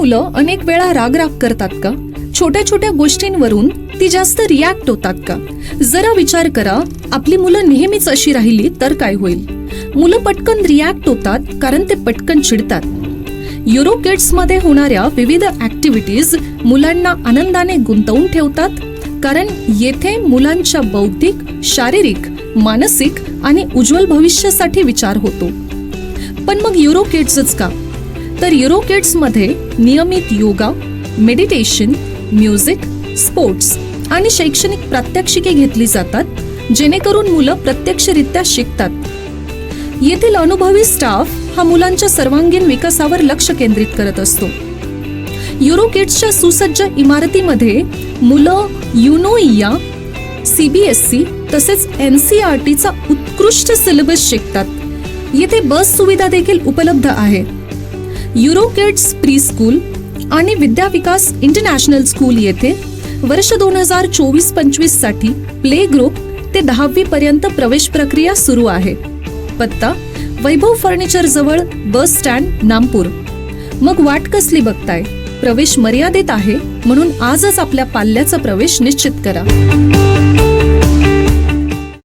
मुलं अनेक वेळा रागराग करतात का? छोट्या छोट्या गोष्टींवरून ती जास्त रिॲक्ट होतात का? जरा विचार करा आपली मुलं नेहमीच अशी राहिली तर काय होईल? मुलं पटकन रिॲक्ट होतात कारण ते पटकन चिडतात. युरो किड्समध्ये होणाऱ्या विविध ऍक्टिव्हिटीज मुलांना आनंदाने गुंतवून ठेवतात कारण येथे मुलांच्या बौद्धिक शारीरिक मानसिक आणि उज्ज्वल भविष्यासाठी विचार होतो. पण मग युरो किड्सच का? तर युरो किड्समध्ये नियमित योगा मेडिटेशन म्युझिक स्पोर्ट्स आणि शैक्षणिक प्रात्यक्षिके घेतली जातात जेणेकरून मुलं प्रत्यक्षरित्या शिकतात. येथील अनुभवी स्टाफ हा मुलांच्या सर्वांगीण विकासावर लक्ष केंद्रित करत असतो. युरो किड्सच्या सुसज्ज इमारतीमध्ये मुलं युनोइया सीबीएसई तसेच एन सी आर टीचा उत्कृष्ट सिलेबस शिकतात. येथे बस सुविधा देखील उपलब्ध आहे. युरो किड्स प्री स्कूल आणि विद्या विकास इंटरनॅशनल स्कूल येथे वर्ष दोन हजार चोवीस पंचवीससाठी प्ले ग्रुप ते दहावी पर्यंत प्रवेश प्रक्रिया सुरू आहे. पत्ता वैभव फर्निचर जवळ बस स्टँड नामपूर. मग वाट कसली बघताय? प्रवेश मर्यादित आहे म्हणून आजच आपल्या पाल्याचा प्रवेश निश्चित करा.